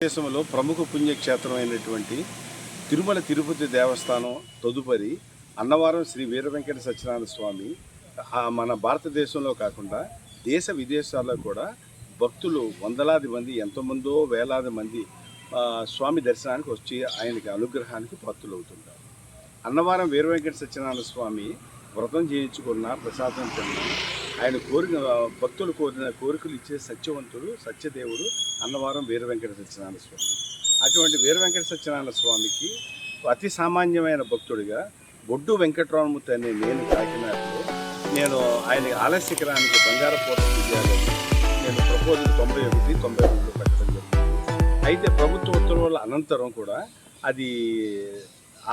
దేశంలో ప్రముఖ పుణ్యక్షేత్రం అయినటువంటి తిరుమల తిరుపతి దేవస్థానం తదుపరి అన్నవరం శ్రీ వీర వెంకట సత్యనారాయణ స్వామి. మన భారతదేశంలో కాకుండా దేశ విదేశాల్లో కూడా భక్తులు వందలాది మంది ఎంతమందో వేలాది మంది స్వామి దర్శనానికి వచ్చి ఆయనకి అనుగ్రహానికి పాత్రలు అవుతుంటారు అన్నవరం వీర వెంకట సత్యనారాయణ స్వామి వ్రతం చేయించుకున్న ప్రసాదం తిన్న ఆయన కోరిన భక్తులు కోరిన కోరికలు ఇచ్చే సత్యవంతుడు సత్యదేవుడు అన్నవరం వీర వెంకట సత్యనారాయణ స్వామి. అటువంటి వీర వెంకట సత్యనారాయణ స్వామికి అతి సామాన్యమైన భక్తుడిగా బొడ్డు వెంకటరామమూర్తి అనే నేను కాకినాడలో నేను ఆయన ఆలస్యకరానికి బంగార పూట నేను ప్రపోజల్ తొంభై ఒకటి తొంభై రెండులో పెట్టడం జరిగింది. అయితే ప్రభుత్వ ఉత్తర్వుల అనంతరం కూడా అది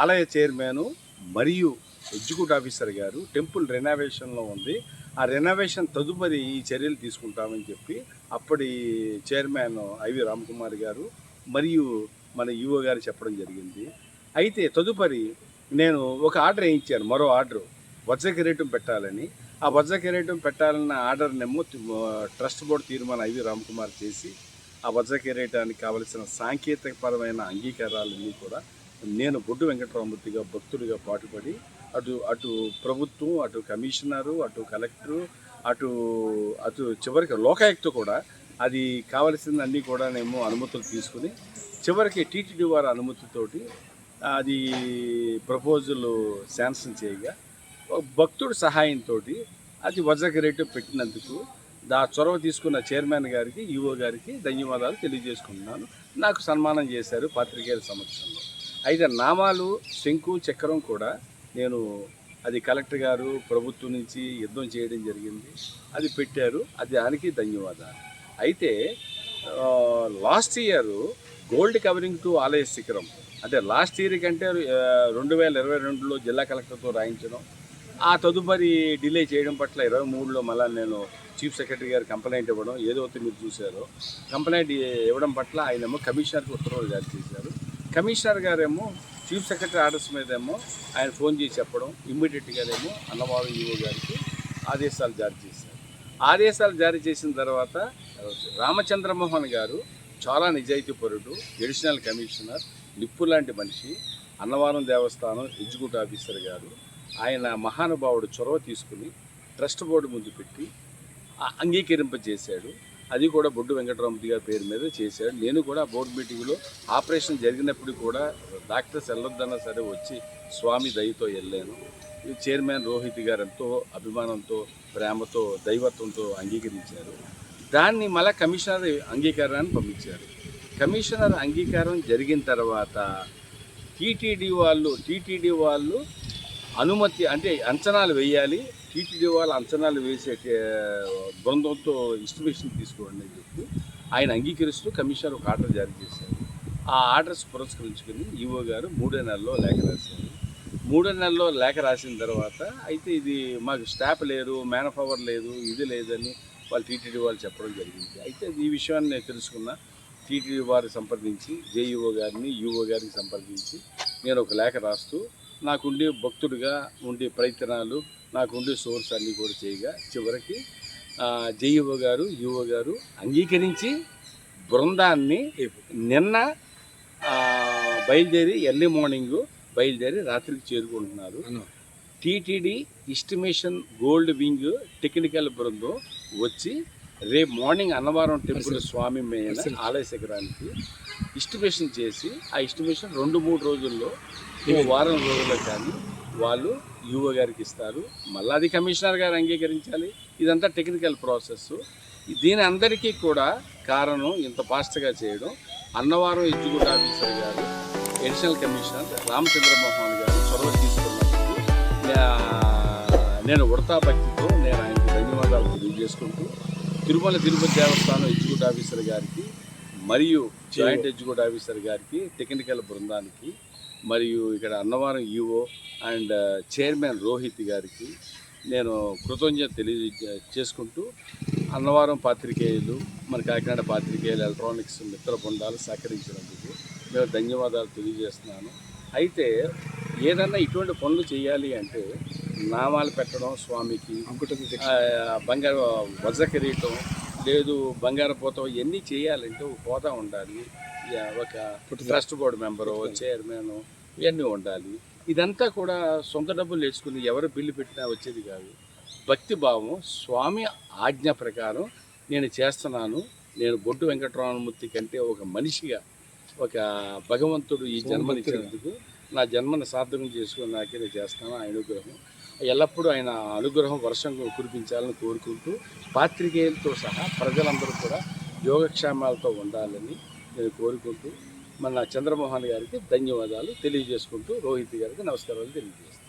ఆలయ చైర్మన్ మరియు ఎగ్జిక్యూటివ్ ఆఫీసర్ గారు టెంపుల్ రెనోవేషన్లో ఉంది. ఆ రెనోవేషన్ తదుపరి ఈ చర్యలు తీసుకుంటామని చెప్పి అప్పటి చైర్మన్ ఐవి రామకుమార్ గారు మరియు మన ఈవో గారు చెప్పడం జరిగింది. అయితే తదుపరి నేను ఒక ఆర్డర్ వేయించాను మరో ఆర్డర్ వజ్ర కిరీటం పెట్టాలని. ఆ వజ్ర కిరీటం పెట్టాలన్న ఆర్డర్నేమో ట్రస్ట్ బోర్డు తీర్మానం ఐవి రామకుమార్ చేసి ఆ వజ్ర కిరీటానికి కావలసిన సాంకేతికపరమైన అంగీకారాలన్నీ కూడా నేను బొడ్డు వెంకటరామూర్తిగా భక్తుడిగా పాటుపడి అటు అటు ప్రభుత్వం అటు కమిషనరు అటు కలెక్టరు అటు అటు చివరికి లోకాయుక్త కూడా అది కావలసిందన్నీ కూడా మేము అనుమతులు తీసుకుని చివరికి టీటీడీ వారి అనుమతితోటి అది ప్రపోజల్ శాంక్షన్ చేయగా ఒక భక్తుడి సహాయంతో అది వజ్రకిరీటు పెట్టినందుకు దా చొరవ తీసుకున్న చైర్మన్ గారికి ఈఓ గారికి ధన్యవాదాలు తెలియజేసుకుంటున్నాను. నాకు సన్మానం చేశారు పాత్రికేయుల సమక్షంలో. అయితే నామాలు శంకు చక్రం కూడా నేను అది కలెక్టర్ గారు ప్రభుత్వం నుంచి యుద్ధం చేయడం జరిగింది. అది పెట్టారు. అది దానికి ధన్యవాదాలు. అయితే last year gold covering to ఆలయ శిఖరం. అంటే లాస్ట్ ఇయర్ కంటే రెండు వేల ఇరవై రెండులో జిల్లా కలెక్టర్తో రాయించడం. ఆ తదుపరి డిలే చేయడం పట్ల ఇరవై మూడులో మళ్ళీ నేను చీఫ్ సెక్రటరీ గారు కంప్లైంట్ ఇవ్వడం ఏదైతే మీరు చూశారో. కంప్లైంట్ ఇవ్వడం పట్ల ఆయనేమో కమిషనర్కి ఉత్తర్వులు జారీ చేశారు. కమిషనర్ గారేమో చీఫ్ సెక్రటరీ ఆర్డర్స్ మీద ఏమో ఆయన ఫోన్ చేసి చెప్పడం ఇమ్మీడియట్గానేమో అన్నవారు ఈఓ గారికి ఆదేశాలు జారీ చేశారు. ఆదేశాలు జారీ చేసిన తర్వాత రామచంద్రమోహన్ గారు చాలా నిజాయితీపరుడు ఎడిషనల్ కమిషనర్ నిప్పు లాంటి మనిషి అన్నవరం దేవస్థానం ఎగ్జిక్యూటివ్ ఆఫీసర్ గారు. ఆయన మహానుభావుడు చొరవ తీసుకుని ట్రస్ట్ బోర్డు ముందు పెట్టి అంగీకరింపజేశాడు. అది కూడా బొడ్డు వెంకటరామూర్తి గారి పేరు మీద చేశాడు. నేను కూడా బోర్డు మీటింగ్లో ఆపరేషన్ జరిగినప్పుడు కూడా డాక్టర్స్ వెళ్ళొద్దన్నా సరే వచ్చి స్వామి దయతో వెళ్ళాను. ఈ చైర్మన్ రోహిత్ గారు ఎంతో అభిమానంతో ప్రేమతో దైవత్వంతో అంగీకరించారు. దాన్ని మళ్ళీ కమిషనర్ అంగీకారాన్ని పంపించారు. కమిషనర్ అంగీకారం జరిగిన తర్వాత టీటీడీ వాళ్ళు టీటీడీ వాళ్ళు అనుమతి అంటే అంచనాలు వేయాలి. టీటీడీ వాళ్ళు అంచనాలు వేసే బృందంతో ఇన్స్టిమేషన్ తీసుకోండి అని చెప్పి ఆయన అంగీకరిస్తూ కమిషనర్ ఒక ఆర్డర్ జారీ చేశారు. ఆ ఆర్డర్స్ పురస్కరించుకుని ఈఓ గారు మూడో నెలలో లేఖ రాశారు. మూడో నెలలో లేఖ రాసిన తర్వాత అయితే ఇది మాకు స్టాఫ్ లేరు మ్యాన్ పవర్ లేదు ఇది లేదని వాళ్ళు టీటీడీ వాళ్ళు చెప్పడం జరిగింది. అయితే ఈ విషయాన్ని నేను తెలుసుకున్న టీటీడీ వారిని సంప్రదించి జేఈఓ గారిని యూఓ గారిని సంప్రదించి నేను ఒక లేఖ రాస్తూ నాకుండే భక్తుడిగా ఉండే ప్రయత్నాలు నాకుండే సోర్స్ అన్నీ కూడా చేయగా చివరికి జేఈఓ గారు యూఓ గారు అంగీకరించి బృందాన్ని నిన్న బయలుదేరి ఎర్లీ మార్నింగ్ బయలుదేరి రాత్రికి చేరుకుంటున్నారు. TTD estimation gold wing technical బృందం వచ్చి రేపు మార్నింగ్ అన్నవరం టెంపుల్ స్వామి మీద ఆలయ శిఖరానికి ఎస్టిమేషన్ చేసి ఆ ఎస్టిమేషన్ రెండు మూడు రోజుల్లో వారం రోజుల్లో కానీ వాళ్ళు యువ గారికి ఇస్తారు. మళ్ళీ అది కమిషనర్ గారు అంగీకరించాలి. ఇదంతా టెక్నికల్ ప్రాసెస్ దీని అందరికీ కూడా కారణం ఇంత ఫాస్ట్గా చేయడం. అన్నవరం ఎగ్జిక్యూటివ్ ఆఫీసర్ గారు అడిషనల్ కమిషనర్ రామచంద్రమోహన్ గారు చొరవ తీసుకున్నందుకు నేను ఉడతా భక్తితో నేను ఆయనకు ధన్యవాదాలు తెలియజేసుకుంటూ తిరుమల తిరుపతి దేవస్థానం ఎగ్జిక్యూటివ్ ఆఫీసర్ గారికి మరియు జాయింట్ ఎగ్జిక్యూటివ్ ఆఫీసర్ గారికి టెక్నికల్ బృందానికి మరియు ఇక్కడ Annavaram EO and chairman Rohit గారికి నేను కృతజ్ఞత తెలియ చేసుకుంటూ అన్నవరం పాత్రికేయులు మన కాకినాడ పాత్రికేయులు ఎలక్ట్రానిక్స్ మిత్ర బృందాలు సహకరించినందుకు మేము ధన్యవాదాలు తెలియజేస్తున్నాను. అయితే ఏదన్నా ఇటువంటి పనులు చేయాలి అంటే నామాలు పెట్టడం స్వామికి బంగారు వజ్ర కిరీటం లేదు బంగారు పోతం ఇవన్నీ చేయాలంటే ఒక హోదా ఉండాలి. ఒక ట్రస్ట్ బోర్డు మెంబరు చైర్మన్ ఇవన్నీ ఉండాలి. ఇదంతా కూడా సొంత డబ్బులు నేర్చుకుని ఎవరు బిల్లు పెట్టినా వచ్చేది కాదు. భక్తి భావం స్వామి ఆజ్ఞ ప్రకారం నేను చేస్తున్నాను. నేను బొడ్డు వెంకటరమణమూర్తి కంటే ఒక మనిషిగా ఒక భగవంతుడు ఈ జన్మనిచ్చినందుకు నా జన్మను సార్థకం చేసుకుని నాకే నేను చేస్తాను ఆయన అనుగ్రహం. ఎల్లప్పుడూ ఆయన అనుగ్రహం వర్షం కురిపించాలని కోరుకుంటూ పాత్రికేయులతో సహా ప్రజలందరూ కూడా యోగక్షేమాలతో ఉండాలని నేను కోరుకుంటూ మన చంద్రమోహన్ గారికి ధన్యవాదాలు తెలియజేసుకుంటూ రోహిత్ గారికి నమస్కారాలు తెలియజేస్తాను